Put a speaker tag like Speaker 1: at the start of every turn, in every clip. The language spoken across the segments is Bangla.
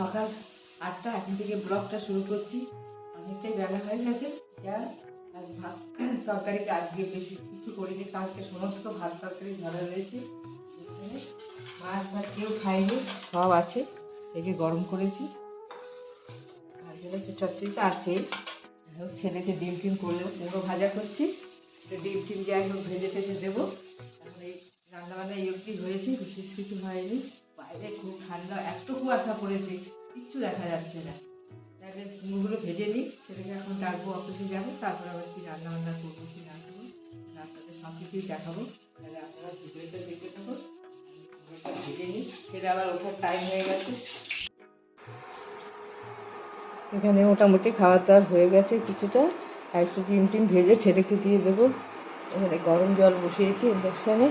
Speaker 1: সকাল আটটা, এখন থেকে ব্লগটা শুরু করছি। অনেকটাই বেলা হয়ে গেছে। যা আজ ভাত তরকারি আজকে বেশি কিছু করিনি, কালকে সমস্ত ভাত তরকারি ধরা রয়েছে মাছ ভাত কেউ খায়নি, সব আছে। থেকে গরম করেছি। আর যেটা চচ্চড়িটা আছে যাই হোক, ছেলেকে ডিম টিম করলে পুরো ভাজা করছি। তো ডিম টিম যাই হোক ভেজে টেজে দেবো। এই রান্নাবান্না এই অবধি হয়েছে, বিশেষ কিছু হয়নি। বাইরে খুব ঠান্ডা এত কুয়াশা পড়েছে, কিচ্ছু দেখা যাচ্ছে না। তাহলে মুগুলো ভেজে নিই, সেটাকে এখন ডাকবো অফিসে যাব, তারপর আবার কি রান্না বান্না করব, কি না করব আপনাদের সব কিছুই দেখাবো। তাহলে আপনারা ভিডিওটা দেখতে থাকো ভেজে নিই, সেটা আবার ওঠার টাইম হয়ে গেছে। এখানে মোটামুটি খাবার দাবার হয়ে গেছে কিছুটা, আর একটু ডিম টিম ভেজে ছেলেকে দিয়ে দেবো। এখানে গরম জল বসিয়েছি ইন্ডাকশানে।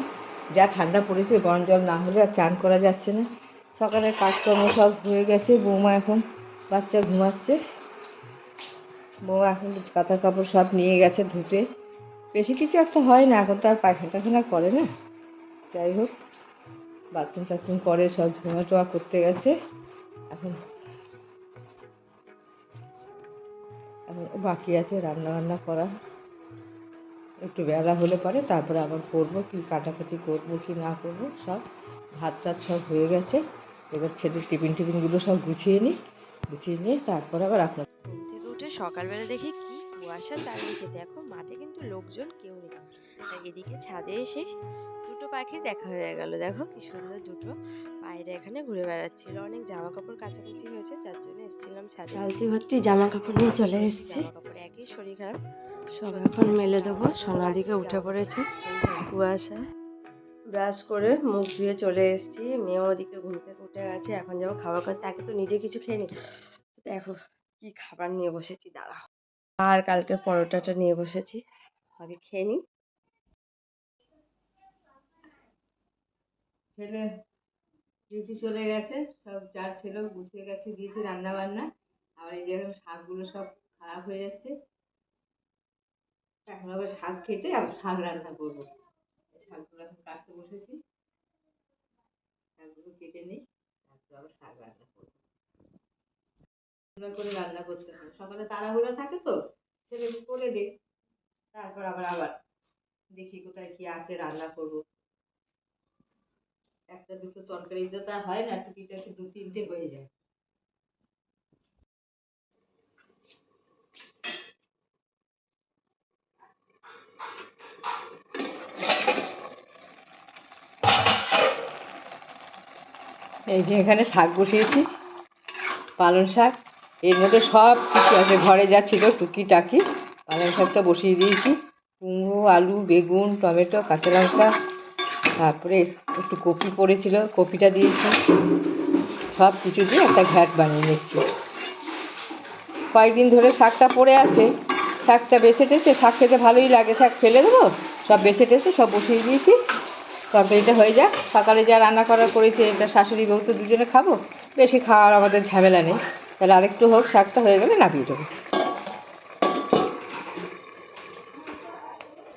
Speaker 1: যা ঠান্ডা পড়েছে, গরম জল না হলে আর চান করা যাচ্ছে না। সকালের কাজকর্ম সব হয়ে গেছে, বৌমা এখন বাচ্চা ঘুমাচ্ছে। বৌমা এখন কাঁথা কাপড় সব নিয়ে গেছে ধুতে। বেশি কিছু একটা হয় না, এখন তো আর পায়খানা টায়খানা করে না। যাই হোক, বাথরুম টাথরুম করে, সব ধোয়া টোয়া করতে গেছে। এখন এখন বাকি আছে রান্না বান্না করা। একটু বেলা হলে পরে, তারপরে আবার করব কি, কাটাকাটি করব কি না করব, সব ভাত টাত সব হয়ে গেছে। এবার ছেলের টিফিন টিফিনগুলো সব গুছিয়ে নিই, গুছিয়ে নিয়ে তারপরে আবার আপনার
Speaker 2: উঠে সকালবেলা দেখি কি কুয়াশা চারিদিকে। দেখো, মাঠে কিন্তু লোকজন কেউ নেই। এদিকে ছাদে এসে দুটো পাখি দেখা হয়ে গেল, দেখো কি সুন্দর দুটো এখানে ঘুরে বেড়াচ্ছিল। অনেক জামা কাপড় কাচাকুচি হয়েছে যার জন্য এসেছিলাম ছাদে
Speaker 3: বালতি ভর্তি জামা কাপড় নিয়ে চলে এসেছি।
Speaker 2: কাপড় একই শরীর খারাপ।
Speaker 3: সব এখন মেলে দেবো। সোনা দিকে উঠে পড়েছে। কুয়াশা। ব্রাশ করে মুখ ধুয়ে চলে এসেছি। মেয়েও ওদিকে ঘুম থেকে উঠে গেছে। এখন যাব খাবার করতে তাকে তো নিজে কিছু খেয়ে নি দেখো কি খাবার নিয়ে বসেছি দাঁড়াও। আর কালকে পরোটাটা নিয়ে বসেছি। আগে খেয়ে নিই
Speaker 1: ছেলে ডিউটি চলে গেছে, সব যার ছিল গুছিয়ে গেছে, দিয়েছে রান্না বান্না আবার এই যে শাকগুলো সব খারাপ হয়ে যাচ্ছে। এখন আবার শাক খেতে আবার শাক রান্না করব। শাকগুলো এখন কাটতে বসেছি। শাকগুলো কেটে নিই, তারপর আবার শাক রান্না করব। করে রান্না করতে হয় সকালে তাড়াহুড়ো থাকে তো ছেলেকে করে দিই। তারপর আবার আবার দেখি কোথায় কি আছে রান্না করব। একটা, দুটো তরকারি তো তা হয় না, টুকিটা টুকিটাকি দু তিনটে হয়ে যায়। এই যে এখানে শাক বসিয়েছি, পালং শাক। এর মধ্যে সব কিছু আছে, ঘরে যা ছিল টুকি টাকি পালং শাকটা বসিয়ে দিয়েছি। কুমড়ো, আলু, বেগুন, টমেটো, কাঁচা লঙ্কা তারপরে একটু কপি পড়েছিল, কপিটা দিয়েছি। সব কিছু দিয়ে একটা ঘ্যাট বানিয়ে নিচ্ছি। কয়েকদিন ধরে শাকটা পড়ে আছে। শাকটা বেছে টেছে, শাক খেতে ভালোই লাগে। শাক ফেলে দেবো, সব বেছে টেছে, সব বসিয়ে দিয়েছি। তরকারিটা হয়ে যাক। সকালে যা রান্না করার করেছে এটা শাশুড়ি বউ তো দুজনে খাব। বেশি খাওয়ার আমাদের ঝামেলা নেই। তাহলে আরেকটু হোক, শাকটা হয়ে গেলে নাপিয়ে দেবো।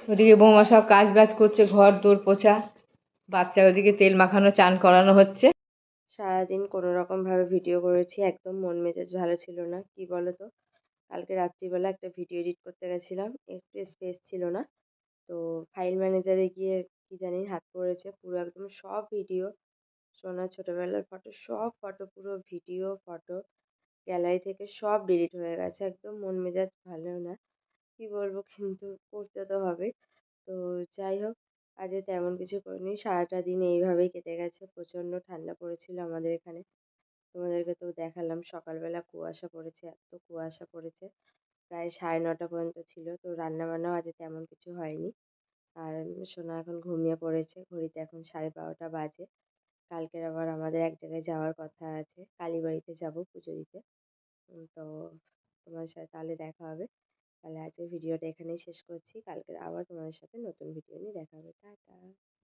Speaker 1: ওদিকে বৌমা সব কাজ বাজ করছে, ঘর দোর পোছা। বাচ্চা ওদিকে তেল মাখানো, চান করানো হচ্ছে।
Speaker 3: সারাদিন কোনো রকম ভাবে ভিডিও করেছি, একদম মন মেজাজ ভালো ছিল না, কি বলো তো কালকে রাত্রিবেলা একটা ভিডিও এডিট করতে গেছিলাম, একটু স্পেস ছিল না। তো ফাইল ম্যানেজারে গিয়ে কি জানি হাত পড়েছে, পুরো একদম সব ভিডিও সোনার ছোটোবেলার ফটো সব ফটো পুরো ভিডিও ফটো গ্যালারি থেকে সব ডিলিট হয়ে গেছে, একদম মন মেজাজ ভালো না। কি বলব, কিন্তু করতে তো হবে। তো যাই হোক আজকে তেমন কিছু করিনি। সারাটা দিন এইভাবেই কেটে গেছে। প্রচণ্ড ঠান্ডা পড়েছিল আমাদের এখানে। তোমাদেরকে তো দেখালাম, সকালবেলা কুয়াশা পড়েছে, এত কুয়াশা পড়েছে। প্রায় সাড়ে নটা পর্যন্ত ছিল। তো রান্না বান্নাও আজ তেমন কিছু হয়নি। আর সোনা এখন ঘুমিয়ে পড়েছে। ঘড়িতে এখন সাড়ে বারোটা বাজে। কালকের আবার আমাদের এক জায়গায় যাওয়ার কথা আছে। কালীবাড়িতে যাব পুজো দিতে। তো তোমার সাথে তাহলে দেখা হবে। তাহলে আজকের ভিডিওটা এখানেই শেষ করছি। কালকে আবার তোমাদের সাথে নতুন ভিডিও নিয়ে দেখা হবে। টাটা।